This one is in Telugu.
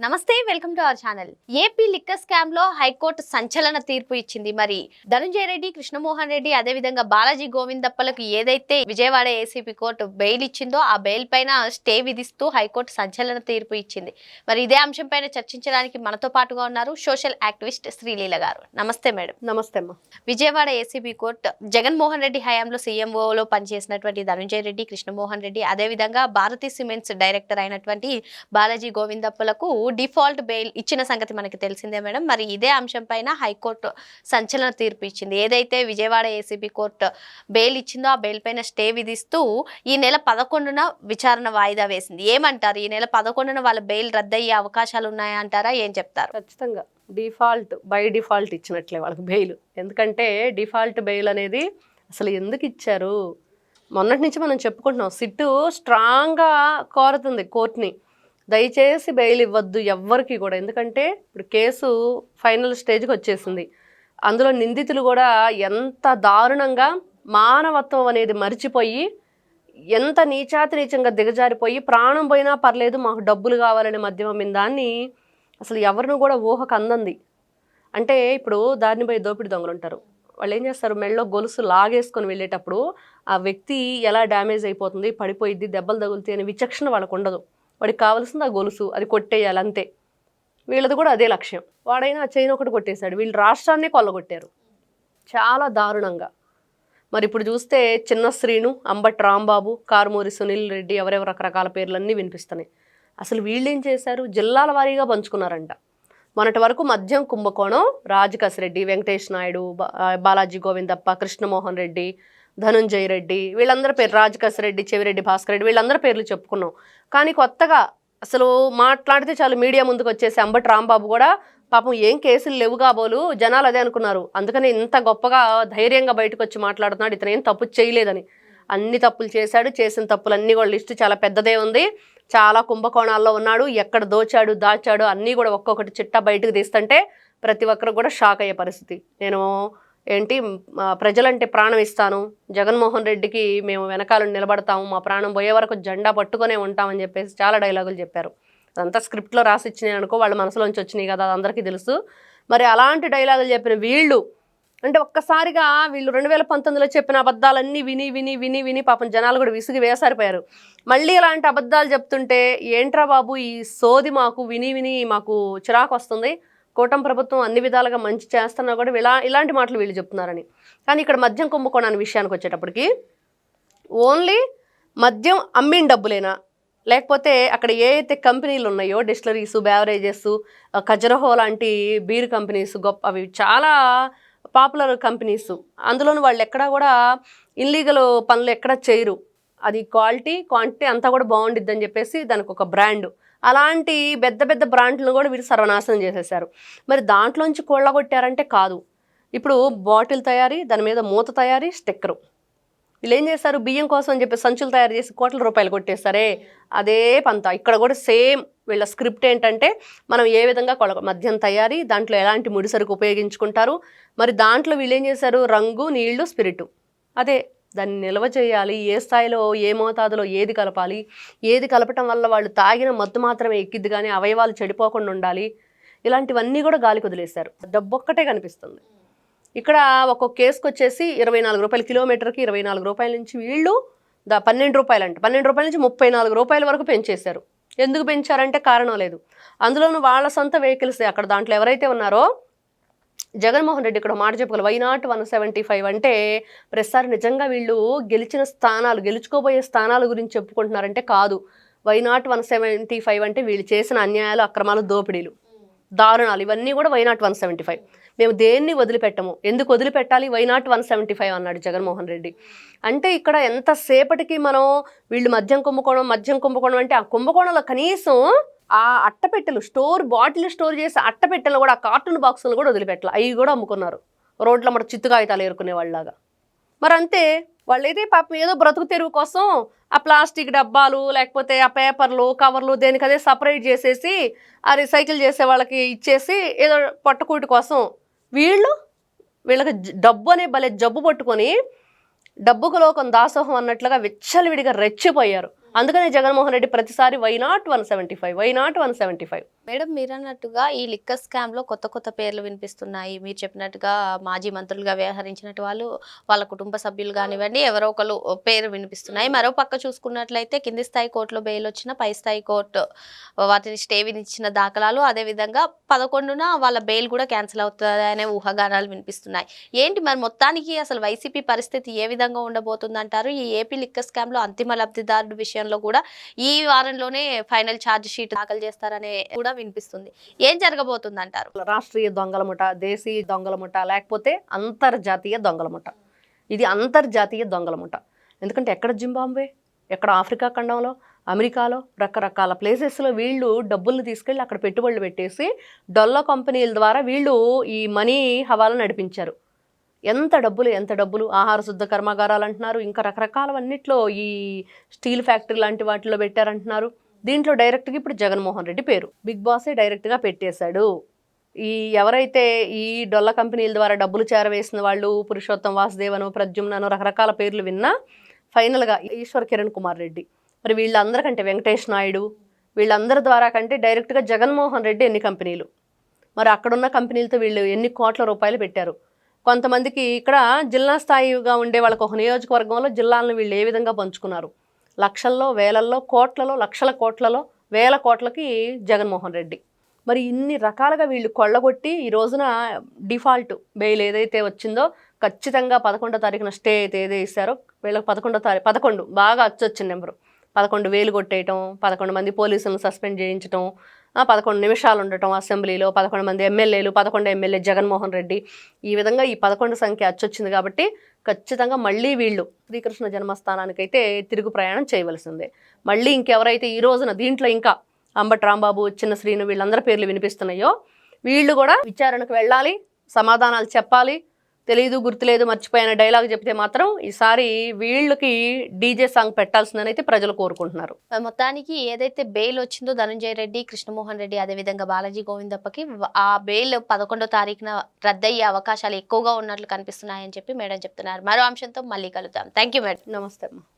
నమస్తే welcome to our channel. AP liquor స్కామ్లో హైకోర్టు సంచలన తీర్పు ఇచ్చింది మరి. ధనుంజయ రెడ్డి కృష్ణమోహన్ రెడ్డి అదేవిధంగా బాలాజీ గోవిందప్పలకు ఏదైతే విజయవాడ ఏసీపీ కోర్టు బెయిల్ ఇచ్చిందో ఆ బెయిల్ పైన స్టే విధిస్తూ హైకోర్టు సంచలన తీర్పు ఇచ్చింది. మరి ఇదే అంశం పైన చర్చించడానికి మనతో పాటుగా ఉన్నారు సోషల్ యాక్టివిస్ట్ శ్రీలీల గారు. నమస్తే మేడం. నమస్తే అమ్మా. విజయవాడ ఏసీబీ కోర్టు జగన్మోహన్ రెడ్డి హయాంలో సీఎంఓలో పనిచేసినటువంటి ధనుంజయ రెడ్డి కృష్ణమోహన్ రెడ్డి అదేవిధంగా భారతీ సిమెంట్స్ డైరెక్టర్ అయినటువంటి బాలాజీ గోవిందప్పలకు డిఫాల్ట్ బెయిల్ ఇచ్చిన సంగతి మనకి తెలిసిందే మేడం. మరి ఇదే అంశం పైన హైకోర్టు సంచలన తీర్పు ఇచ్చింది. ఏదైతే విజయవాడ ఏసీబీ కోర్టు బెయిల్ ఇచ్చిందో ఆ బెయిల్ పైన స్టే విధిస్తూ ఈ నెల పదకొండున విచారణ వాయిదా వేసింది. ఏమంటారు? ఈ నెల పదకొండున వాళ్ళ బెయిల్ రద్దయ్యే అవకాశాలు ఉన్నాయా అంటారా? ఏం చెప్తారు? ఖచ్చితంగా. డిఫాల్ట్ బై డిఫాల్ట్ ఇచ్చినట్లే వాళ్ళకి బెయిల్. ఎందుకంటే డిఫాల్ట్ బెయిల్ అనేది అసలు ఎందుకు ఇచ్చారు? మొన్నటి నుంచి మనం చెప్పుకుంటున్నాం. సిట్టు స్ట్రాంగ్గా కోరుతుంది కోర్టుని. దయచేసి బెయిల్ ఇవ్వద్దు ఎవ్వరికి కూడా. ఎందుకంటే ఇప్పుడు కేసు ఫైనల్ స్టేజ్కి వచ్చేసింది. అందులో నిందితులు కూడా ఎంత దారుణంగా మానవత్వం అనేది మర్చిపోయి ఎంత నీచాతి నీచంగా దిగజారిపోయి ప్రాణం పోయినా పర్లేదు మాకు డబ్బులు కావాలనే మధ్యమమ్మిన దాన్ని అసలు ఎవరిని కూడా ఊహకు అందంది. అంటే ఇప్పుడు దారిని పోయి దోపిడి దొంగలు ఉంటారు. వాళ్ళు ఏం చేస్తారు? మెళ్ళలో గొలుసు లాగేసుకొని వెళ్ళేటప్పుడు ఆ వ్యక్తి ఎలా డ్యామేజ్ అయిపోతుంది పడిపోయిద్ది దెబ్బలు తగులుతాయి అనే విచక్షణ వాళ్ళకు ఉండదు. వాడికి కావాల్సింది ఆ గొలుసు అది కొట్టేయాలి అంతే. వీళ్ళది కూడా అదే లక్ష్యం. వాడైనా చైన్ ఒకటి కొట్టేశాడు. వీళ్ళు రాష్ట్రాన్నే కొల్లగొట్టారు. చాలా దారుణంగా. మరి ఇప్పుడు చూస్తే చిన్న శ్రీను అంబట్ రాంబాబు కారుమూరి సునీల్ రెడ్డి ఎవరెవరు రకరకాల పేర్లన్నీ వినిపిస్తున్నాయి. అసలు వీళ్ళు ఏం చేశారు? జిల్లాల వారీగా పంచుకున్నారంట. మొన్నటి వరకు మద్యం కుంభకోణం రాజకాశ్ రెడ్డి వెంకటేష్ నాయుడు బాలాజీ గోవిందప్ప కృష్ణమోహన్ రెడ్డి ధనుంజయ రెడ్డి వీళ్ళందరి పేరు రాజకాశ్ రెడ్డి చెవిరెడ్డి భాస్కర్ రెడ్డి వీళ్ళందరి పేర్లు చెప్పుకున్నాం. కానీ కొత్తగా అసలు మాట్లాడితే చాలు మీడియా ముందుకు వచ్చేసి అంబటి రాంబాబు కూడా పాపం ఏం కేసులు లేవు కాబోలు జనాలు అదే అనుకున్నారు. అందుకని ఇంత గొప్పగా ధైర్యంగా బయటకు వచ్చి మాట్లాడుతున్నాడు ఇతను ఏం తప్పు చేయలేదని. అన్ని తప్పులు చేశాడు చేసిన తప్పులన్నీ కూడా లిస్టు చాలా పెద్దదే ఉంది. చాలా కుంభకోణాల్లో ఉన్నాడు ఎక్కడ దోచాడు దాచాడు అన్నీ కూడా ఒక్కొక్కటి చిట్టా బయటకు తీస్తుంటే ప్రతి ఒక్కరు కూడా షాక్ అయ్యే పరిస్థితి. నేను ఏంటి ప్రజలంటే ప్రాణం ఇస్తాను జగన్మోహన్ రెడ్డికి మేము వెనకాల నిలబడతాము మా ప్రాణం పోయే వరకు జెండా పట్టుకొనే ఉంటామని చెప్పేసి చాలా డైలాగులు చెప్పారు. అదంతా స్క్రిప్ట్లో రాసి ఇచ్చినాయి అనుకో వాళ్ళ మనసులోంచి వచ్చినాయి కదా అది అందరికీ తెలుసు. మరి అలాంటి డైలాగులు చెప్పిన వీళ్ళు అంటే ఒక్కసారిగా వీళ్ళు రెండు వేల పంతొమ్మిదిలో చెప్పిన అబద్ధాలన్నీ విని విని విని విని పాపం జనాలు కూడా విసిగి వేసారిపోయారు. మళ్ళీ ఇలాంటి అబద్ధాలు చెప్తుంటే ఏంట్రా బాబు ఈ సోది మాకు విని విని మాకు చిరాకు వస్తుంది. కూటమి ప్రభుత్వం అన్ని విధాలుగా మంచి చేస్తున్నా కూడా ఇలా ఇలాంటి మాటలు వీళ్ళు చెప్తున్నారని. కానీ ఇక్కడ మద్యం కుంభకోణాన్ని విషయానికి వచ్చేటప్పటికి ఓన్లీ మద్యం అమ్మిన డబ్బులేనా? లేకపోతే అక్కడ ఏ అయితే కంపెనీలు ఉన్నాయో డిస్టిలరీస్ బ్యావరేజెస్ ఖజరహో లాంటి బీర్ కంపెనీస్ గొప్ప అవి చాలా పాపులర్ కంపెనీస్. అందులోని వాళ్ళు ఎక్కడా కూడా ఇల్లీగల్ పనులు ఎక్కడా చేయరు. అది క్వాలిటీ క్వాంటిటీ అంతా కూడా బాగుండిద్దని అని చెప్పేసి దానికి ఒక బ్రాండ్ అలాంటి పెద్ద పెద్ద బ్రాండ్లను కూడా వీరు సర్వనాశనం చేసేసారు మరి దాంట్లోంచి కొట్టారంటే కాదు. ఇప్పుడు బాటిల్ తయారీ దాని మీద మూత తయారీ స్టిక్కరు. వీళ్ళు ఏం చేస్తారు బియ్యం కోసం అని చెప్పి సంచులు తయారు చేసి కోట్ల రూపాయలు కొట్టేస్తారే అదే పంత. ఇక్కడ కూడా సేమ్ వీళ్ళ స్క్రిప్ట్ ఏంటంటే మనం ఏ విధంగా కొల మద్యం తయారీ దాంట్లో ఎలాంటి ముడిసరుకు ఉపయోగించుకుంటారు. మరి దాంట్లో వీళ్ళు ఏం చేశారు? రంగు నీళ్ళు స్పిరిట్. అదే దాన్ని నిల్వ చేయాలి. ఏ స్థాయిలో ఏ మోతాదులో ఏది కలపాలి? ఏది కలపటం వల్ల వాళ్ళు తాగిన మత్తు మాత్రమే ఎక్కిద్ది కానీ అవయవాలు చెడిపోకుండా ఉండాలి? ఇలాంటివన్నీ కూడా గాలికి వదిలేశారు. డబ్బొక్కటే కనిపిస్తుంది. ఇక్కడ ఒక్కొక్క కేసుకు వచ్చేసి ఇరవై నాలుగు రూపాయలు కిలోమీటర్కి ఇరవై నాలుగు రూపాయల నుంచి వీళ్ళు దా పన్నెండు రూపాయలు అంట పన్నెండు రూపాయల నుంచి ముప్పై నాలుగు రూపాయల వరకు పెంచేశారు. ఎందుకు పెంచారంటే కారణం లేదు. అందులోనూ వాళ్ళ సొంత వెహికల్స్ అక్కడ దాంట్లో ఎవరైతే ఉన్నారో జగన్మోహన్ రెడ్డి ఇక్కడ మాట చెప్పగలరు why not one seventy five అంటే ప్రతిసారి నిజంగా వీళ్ళు గెలిచిన స్థానాలు గెలుచుకోబోయే స్థానాల గురించి చెప్పుకుంటున్నారంటే కాదు. Why not one seventy five అంటే వీళ్ళు చేసిన అన్యాయాలు అక్రమాలు దోపిడీలు దారుణాలు ఇవన్నీ కూడా why not one seventy five మేము దేన్ని వదిలిపెట్టము? ఎందుకు వదిలిపెట్టాలి? Why not one seventy five అన్నాడు జగన్మోహన్ రెడ్డి. అంటే ఇక్కడ ఎంతసేపటికి మనం వీళ్ళు మద్యం కుంభకోణం మద్యం కుంభకోణం అంటే ఆ కుంభకోణంలో కనీసం ఆ అట్టపెట్టెలు స్టోర్ బాటిల్ స్టోర్ చేసే అట్టపెట్టెలు కూడా ఆ కార్టూన్ బాక్సులు కూడా వదిలిపెట్టాలి. అవి కూడా అమ్ముకున్నారు. రోడ్ల మన చిత్తు కాగితాలు ఏరుకునే వాళ్ళలాగా. మరి అంతే. వాళ్ళైతే పాపం ఏదో బ్రతుకు తెరువు కోసం ఆ ప్లాస్టిక్ డబ్బాలు లేకపోతే ఆ పేపర్లు కవర్లు దేనికదే సపరేట్ చేసేసి ఆ రీసైకిల్ చేసే వాళ్ళకి ఇచ్చేసి ఏదో పట్టుకూటి కోసం వీళ్ళు వీళ్ళకి డబ్బు అనే భలే జబ్బు పట్టుకొని డబ్బుకు లోకం దాసోహం అన్నట్లుగా విచ్చలవిడిగా రెచ్చిపోయారు. అందుకనే జగన్మోహన్ రెడ్డి ప్రతిసారి why not one seventy five why not one seventy five madam మీరు అన్నట్టుగా ఈ లిక్కర్ స్కామ్లో కొత్త కొత్త పేర్లు వినిపిస్తున్నాయి. మీరు చెప్పినట్టుగా మాజీ మంత్రులుగా వ్యవహరించినట్టు వాళ్ళు వాళ్ళ కుటుంబ సభ్యులు కానివ్వండి ఎవరో ఒకరు పేరు వినిపిస్తున్నాయి. మరో పక్క చూసుకున్నట్లయితే కింది స్థాయి కోర్టులో బెయిల్ వచ్చిన పై స్థాయి కోర్టు వాటిని స్టే విధించిన దాఖలాలు అదే విధంగా పదకొండున వాళ్ళ బెయిల్ కూడా క్యాన్సిల్ అవుతుంది అనే ఊహాగానాలు వినిపిస్తున్నాయి. ఏంటి మరి మొత్తానికి అసలు వైసీపీ పరిస్థితి ఏ విధంగా ఉండబోతుందంటారు? ఈ ఏపీ లిక్కర్ స్కామ్లో అంతిమ లబ్ధిదారుడు విషయంలో కూడా ఈ వారంలోనే ఫైనల్ ఛార్జ్ షీట్ దాఖలు చేస్తారనే కూడా వినిపిస్తుంది. ఏం జరగబోతుంది అంటారు రాష్ట్రీయ దొంగల ముఠ దేశీయ దొంగల ముఠ లేకపోతే అంతర్జాతీయ దొంగల ముఠ. ఇది అంతర్జాతీయ దొంగల ముఠ. ఎందుకంటే ఎక్కడ జింబాంబే ఎక్కడ ఆఫ్రికా ఖండంలో? అమెరికాలో? రకరకాల ప్లేసెస్లో వీళ్ళు డబ్బులు తీసుకెళ్ళి అక్కడ పెట్టుబడులు పెట్టేసి డొల్ల కంపెనీల ద్వారా వీళ్ళు ఈ మనీ హవాలా నడిపించారు. ఎంత డబ్బులు ఎంత డబ్బులు ఆహార శుద్ధ కర్మాగారాలు అంటున్నారు. ఇంకా రకరకాలవన్నిట్లో ఈ స్టీల్ ఫ్యాక్టరీ లాంటి వాటిలో పెట్టారంటున్నారు. దీంట్లో డైరెక్ట్గా ఇప్పుడు జగన్మోహన్ రెడ్డి పేరు. బిగ్ బాసే డైరెక్ట్గా పెట్టేశాడు. ఈ ఎవరైతే ఈ డొల్ల కంపెనీల ద్వారా డబ్బులు చేరవేసిన వాళ్ళు పురుషోత్తం వాసుదేవను ప్రద్యుమ్నను రకరకాల పేర్లు విన్నా ఫైనల్గా ఈశ్వర్ కిరణ్ కుమార్ రెడ్డి. మరి వీళ్ళందరికంటే వెంకటేష్ నాయుడు వీళ్ళందరి ద్వారా కంటే డైరెక్ట్గా జగన్మోహన్ రెడ్డి ఎన్ని కంపెనీలు? మరి అక్కడున్న కంపెనీలతో వీళ్ళు ఎన్ని కోట్ల రూపాయలు పెట్టారు? కొంతమందికి ఇక్కడ జిల్లా స్థాయిగా ఉండే వాళ్ళకి ఒక నియోజకవర్గంలో జిల్లాలను వీళ్ళు ఏ విధంగా పంచుకున్నారు? లక్షల్లో వేలల్లో కోట్లలో లక్షల కోట్లలో వేల కోట్లకి జగన్మోహన్ రెడ్డి. మరి ఇన్ని రకాలుగా వీళ్ళు కొల్లగొట్టి ఈ రోజున డిఫాల్ట్ బెయిల్ ఏదైతే వచ్చిందో ఖచ్చితంగా పదకొండో తారీఖున స్టే అయితే ఏదో ఇస్తారో వీళ్ళకి పదకొండో తారీఖు పదకొండు బాగా అచ్చొచ్చిన నెంబరు. పదకొండు వేలు కొట్టేయటం పదకొండు మంది పోలీసులను సస్పెండ్ చేయించటం పదకొండు నిమిషాలు ఉండటం అసెంబ్లీలో పదకొండు మంది ఎమ్మెల్యేలు పదకొండు ఎమ్మెల్యే జగన్మోహన్ రెడ్డి. ఈ విధంగా ఈ పదకొండు సంఖ్య అచ్చొచ్చింది కాబట్టి ఖచ్చితంగా మళ్ళీ వీళ్ళు శ్రీకృష్ణ జన్మస్థానానికైతే తిరుగు ప్రయాణం చేయవలసిందే. మళ్ళీ ఇంకెవరైతే ఈ రోజున దీంట్లో ఇంకా అంబటి రాంబాబు చిన్న శ్రీను వీళ్ళందరి పేర్లు వినిపిస్తున్నాయో వీళ్ళు కూడా విచారణకు వెళ్ళాలి సమాధానాలు చెప్పాలి తెలియదు గుర్తులేదు మర్చిపోయిన డైలాగ్ చెప్తే మాత్రం ఈసారి వీళ్ళకి డీజే సాంగ్ పెట్టాల్సిందని అయితే ప్రజలు కోరుకుంటున్నారు. మొత్తానికి ఏదైతే బెయిల్ వచ్చిందో ధనంజయ రెడ్డి కృష్ణమోహన్ రెడ్డి అదేవిధంగా బాలాజీ గోవిందప్పకి ఆ బెయిల్ పదకొండో తారీఖున రద్దయ్యే అవకాశాలు ఎక్కువగా ఉన్నట్లు కనిపిస్తున్నాయని చెప్పి మేడం చెప్తున్నారు. మరో అంశంతో మళ్ళీ కలుద్దాం. థ్యాంక్ యూ మేడం నమస్తే అమ్మా.